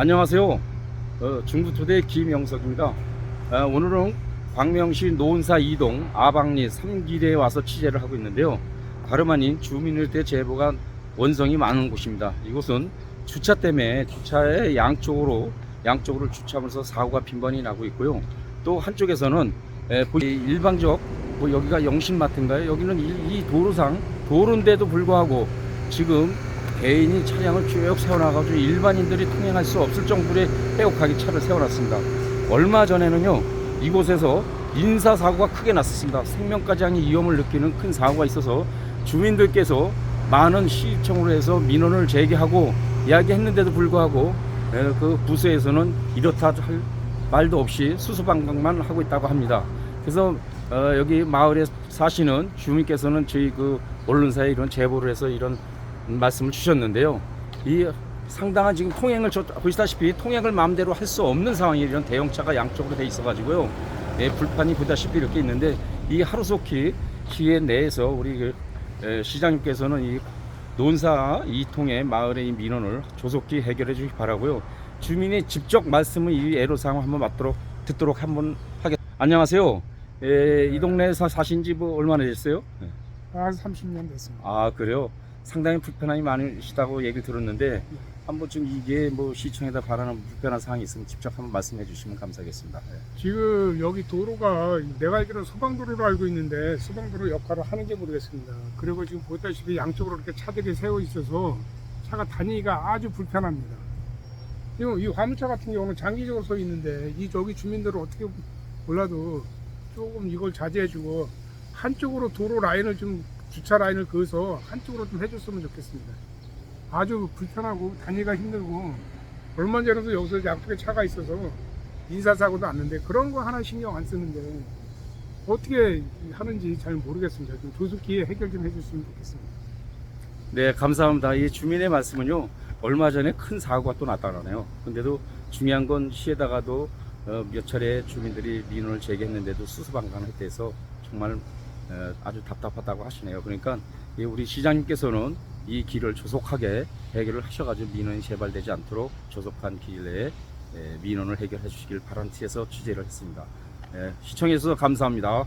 안녕하세요. 어, 중부토대 김영석입니다. 아, 오늘은 광명시 노은사 2동 아방리 3길에 와서 취재를 하고 있는데요. 다름 아닌 주민일대 제보가 원성이 많은 곳입니다. 이곳은 주차 때문에 주차의 양쪽으로 양쪽으로 주차하면서 사고가 빈번히 나고 있고요. 또 한쪽에서는 에, 일방적 뭐 여기가 영신마트인가요? 여기는 이, 이 도로상 도로인데도 불구하고 지금 개인이 차량을 쭉 세워놔가지고 일반인들이 통행할 수 없을 정도의 빼곡하게 차를 세워놨습니다. 얼마 전에는요 이곳에서 인사사고가 크게 났었습니다. 생명까지 하는 위험을 느끼는 큰 사고가 있어서 주민들께서 많은 시청으로 해서 민원을 제기하고 이야기했는데도 불구하고 에, 그 부서에서는 이렇다 할 말도 없이 수수방관만 하고 있다고 합니다. 그래서 어, 여기 마을에 사시는 주민께서는 저희 그 언론사에 이런 제보를 해서 이런 말씀을 주셨는데요. 이 상당한 지금 통행을 저, 보시다시피 통행을 마음대로 할 수 없는 상황이 이런 대형차가 양쪽으로 돼 있어가지고요. 예, 불판이 보다시피 이렇게 있는데 이 하루속히 시에 내에서 우리 그, 에, 시장님께서는 이 논사 이통의 마을의 이 민원을 조속히 해결해 주시기 바라고요. 주민의 직접 말씀을 이 애로사항 한번 맞도록 듣도록 한번 하겠. 안녕하세요. 예, 이 동네에서 사신 지 뭐 얼마나 됐어요? 한 30년 됐습니다. 아 그래요? 상당히 불편함이 많으시다고 얘기를 들었는데 한번 좀 이게 뭐 시청에다 바라는 불편한 사항이 있으면 직접 한번 말씀해 주시면 감사하겠습니다. 네. 지금 여기 도로가 내가 알기로는 소방도로로 알고 있는데 소방도로 역할을 하는지 모르겠습니다. 그리고 지금 보다시피 양쪽으로 이렇게 차들이 세워 있어서 차가 다니기가 아주 불편합니다. 지금 이 화물차 같은 경우는 장기적으로 서 있는데 이 저기 주민들은 어떻게 몰라도 조금 이걸 자제해주고 한쪽으로 도로 라인을 좀 주차 라인을 그어서 한쪽으로 좀 해줬으면 좋겠습니다. 아주 불편하고 다니기가 힘들고 얼마 전에도 여기서 양쪽에 차가 있어서 인사사고도 났는데 그런 거 하나 신경 안 쓰는데 어떻게 하는지 잘 모르겠습니다. 좀 조속히 해결 좀 해줬으면 좋겠습니다. 네, 감사합니다. 이 주민의 말씀은요, 얼마 전에 큰 사고가 또 났다네요. 근데도 중요한 건 시에다가도 어, 몇 차례 주민들이 민원을 제기했는데도 수수방관에 대해서 정말 어, 아주 답답하다고 하시네요. 그러니까 이 우리 시장님께서는 이 길을 조속하게 해결을 하셔가지고 민원이 재발되지 않도록 조속한 길 내에 에, 민원을 해결해 주시길 바라는 뜻에서 취재를 했습니다. 예, 시청해 주셔서 감사합니다.